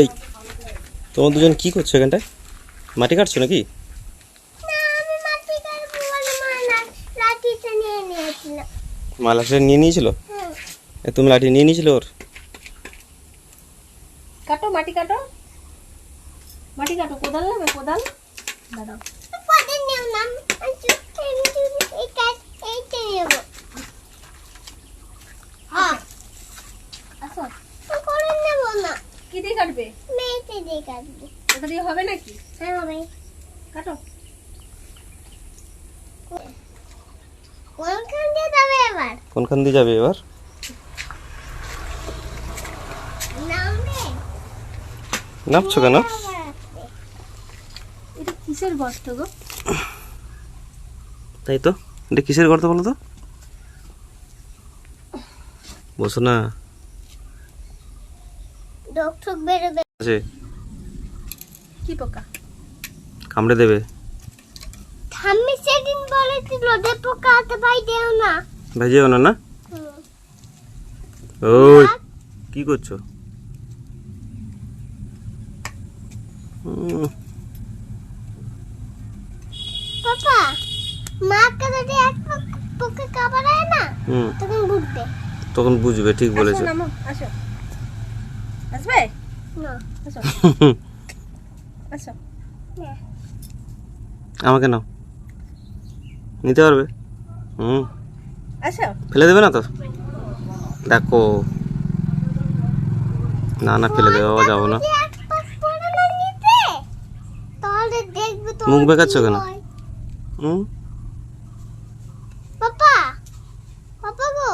এই তোমার দুজন কি করছ এখানটায়? মাটি কাটছো নাকি? না আমি মাটি কাটবো মা লাঠিটা নিয়ে নিয়েছিল। তুমি লাঠি নিয়ে নিয়েছিল ওর? কাটো মাটি কাটো। মাটি কাটো কোদাল নেবে কোদাল? দাঁড়াও। পরে কাটবে? মেয়েতে দিয়ে কাটবো। ওটা দিয়ে হবে নাকি? হ্যাঁ হবে। কাটো। কোনখান দিয়ে যাবে এবার? কোনখান দিয়ে যাবে এবার? নামবে। নামছো কেন? এটা কিসের গর্ত গো? তাই তো? এটা কিসের গর্ত বলো তো? বসো না। ডোক ঠোক বেরোবে। আছে। কি পোকা? কামড়ে দেবে। ঠাম্মি সেদিন বলেছিল যে পোকা হাতে পাই দেও না। ভেজেও না না? ওই কি করছ? পাপা মাকে যদি এক পোকা কামড়ায় না হুম। তখন বুঝবে। তখন বুঝবে ঠিক বলেছ। আসো। আসবে না আসো আসো না। আমাকে নাও। নিতে পারবে? হুম। আসো ফেলে দেবে না তো? দেখো। না না ফেলে দেওয়া যাব না। মুখ বেঁকাচ্ছ কেন? হয়। হুম? পাপা। পাপা গো।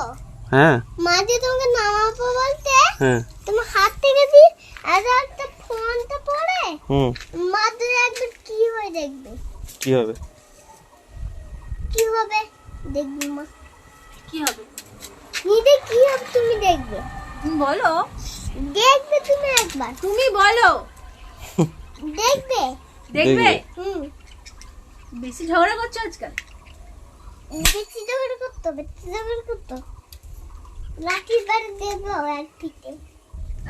হ্যাঁ। মা যে তোমাকে নামাবো বলতে হ্যাঁ। আর একটা ফোনটা পড়ে হুম। মা যদি একবার কি হয় দেখবে? কি হবে? কি হবে? দেখবে মা। কি হবে? নিজে কি হবে তুমি দেখবে। তুমি বলো। দেখবে তুমি একবার। তুমি বলো। দেখবে? দেখবে। হুম। বেশি ঝগড়া করছ আজকাল? বেশি জোগাড় করতো বেশি জোগাড় করতো। লাঠি বাড়ি দেবো এক পিঠে।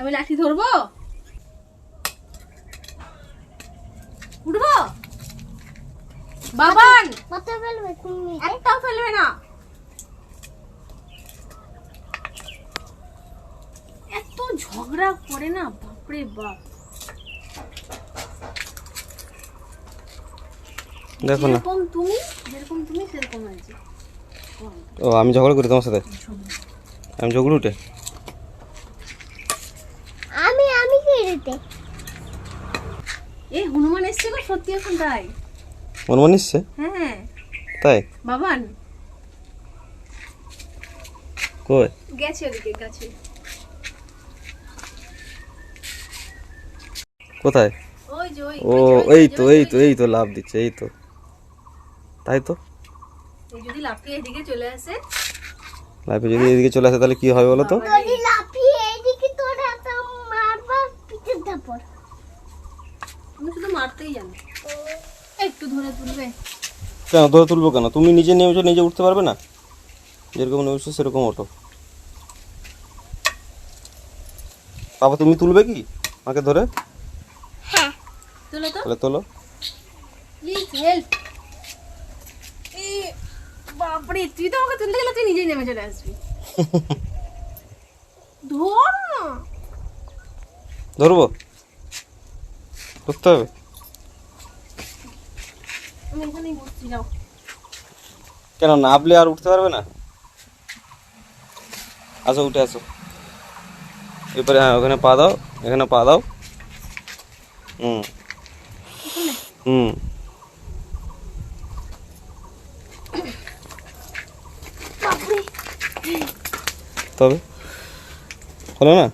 আমি লাঠি ধরবো? উঠবো? বাবান! কত বলবে তুমি? একটাও ফেলবে না। এত ঝগড়া করে না? বাপরে বাপ। দেখো না। যেরকম তুমি যেরকম তুমি সেরকম আছে ও আমি ঝগড়া করি তোমার সাথে? আমি ঝগড়া উঠে? আমি আমি কেড়েতে এই হনুমান এসছে গো সত্যি এখন তাই। মন নিচ্ছে হ্যাঁ। তাই? বাবান। কই? গেছে ওদিকে গেছে কোথায়? ও এই তো এই তো এই তো লাভ দিচ্ছে এই তো। তাই তো? যদি এদিকে চলে আসে? যদি এদিকে চলে আসে তাহলে কি হবে বলো তো যদি লাফিয়ে এইদিকে তোর হাতে মারবা পিঠে থাপড় তুমি শুধু জানো। একটু ধরে তুলবে। কেন ধরে তুলবো কেন? তুমি নিজে নেমেছো নিজে উঠতে পারবে না? যেরকম নেমেছো সেরকম ওঠো। বাবা তুমি তুলবে কি? আমাকে ধরে? হ্যাঁ। তুলো তো। তাহলে তোলো। Please help. বাপরে তুই তো আমাকে তুলতে গেলে তুই নিজেই নেমে চলে আসবি। ধর না ধরবো? ধরতে হবে? আমি এখানেই বসছি যাও। কেন নাবলে আর উঠতে পারবে না? আসো উঠে আসো। এরপরে হ্যাঁ ওখানে পা দাও এখানে পা দাও। হুম। হুম। তবে? হলো না?